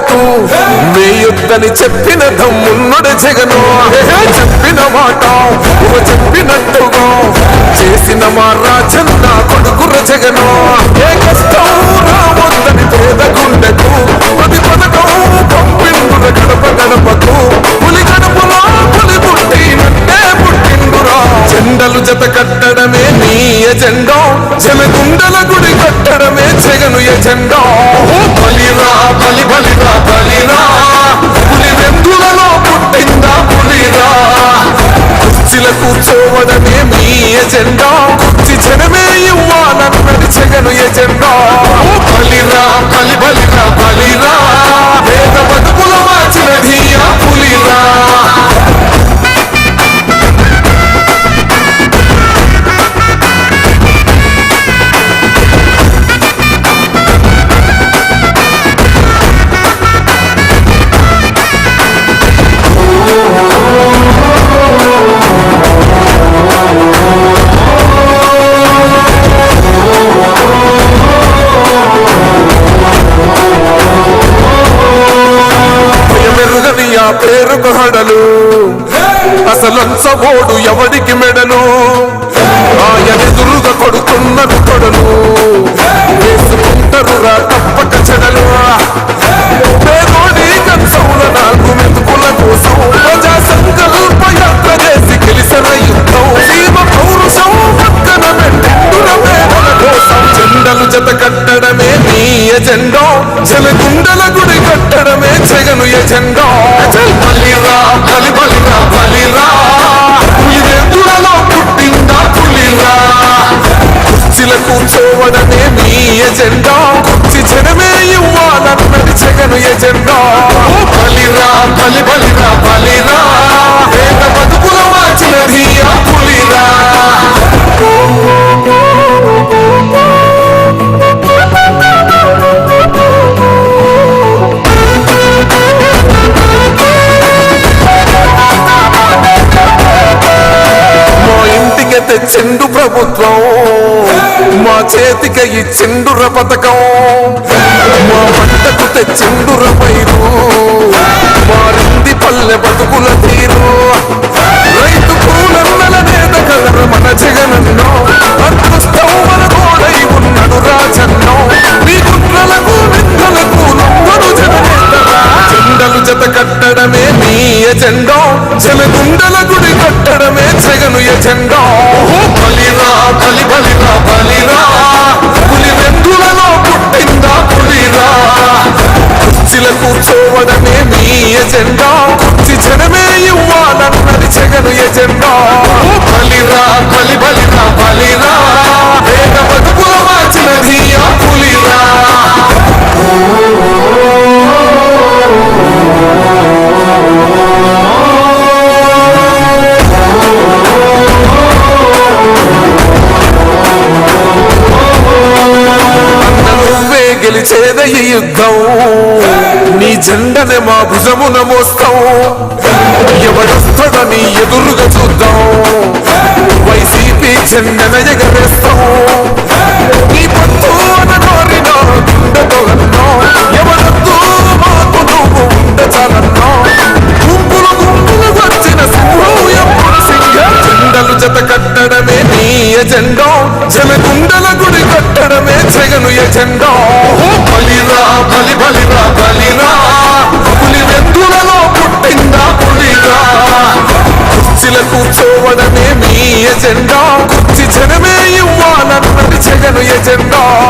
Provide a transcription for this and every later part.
Vote యుద్ధని చెప్పిన దమ్మున్నడు జగను. చెప్పిన మాట చెప్పినట్టుగా. చేసిన మా రాజన్న కొడుకుర జగను. ఏ కష్టం రావద్దని పేద గుండెకు ప్రతి పథకం పేరుకు హడలు అసలంచబోడు ఎవడికి మెడలు? ఆయనెదురుగా కొడుతున్నది కొడలు. వేసుకుంటారు రా తప్పక చెడలు. పేదోడి కంచంల నాలుగు మెతుకుల కోసం ప్రజా సంకల్ప యాత్ర చేసి గెలిసిన యుద్ధం. సీమ పౌరుషం పక్కన పెట్టిండుర పేదల కోసం జెండలు జత కట్టడమే నీ ఎజెండో. జలగుండల గుడి కట్టడమే జగను ఎజెండో. కుర్చీల నీ ఎజెండా. కుర్చి జనమే ఇవ్వాలన్నది జగను ఎజెండా. బలిరా బలి బలిరా బలిరా. వేద బతుకులు మార్చినది ఆ పులిరా మా తెచ్చిండు ప్రభుత్వం. మా చేతిక ఈ చెండుర పథకం మా పంటకు తెచ్చిండుర పైరు మారింది పల్లె బతుకుల తీరు. రైతు కూలన్నల నేత కలర మన జగనన్నో అదృష్టం మన తోడై ఉన్నడు రాజన్నో. మీ కుట్రలకు నిందలకు నొక్కడు జననేతరా. చెండలు జత కట్టడమే నీ ఎజెండో జనగుండల గుడి కట్టడమే జగను ఎజెండో. బలిరా బలి బలిరా కూర్చోవడమే మీ ఎజెండా మా భుజమున మోస్తాం ఎవడొస్తాడని ఎదురుగా చూద్దాం. వైసీపీ చెందన ఎగరేస్తాం కూర్చోవడమే మీ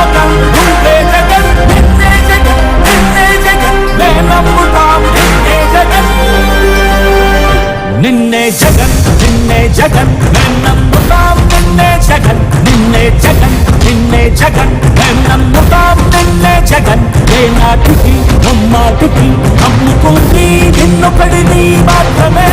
జగన్ ఏ నాటికి నమ్మాటికి నమ్ముకుంది నిన్ను పడి మాత్రమే.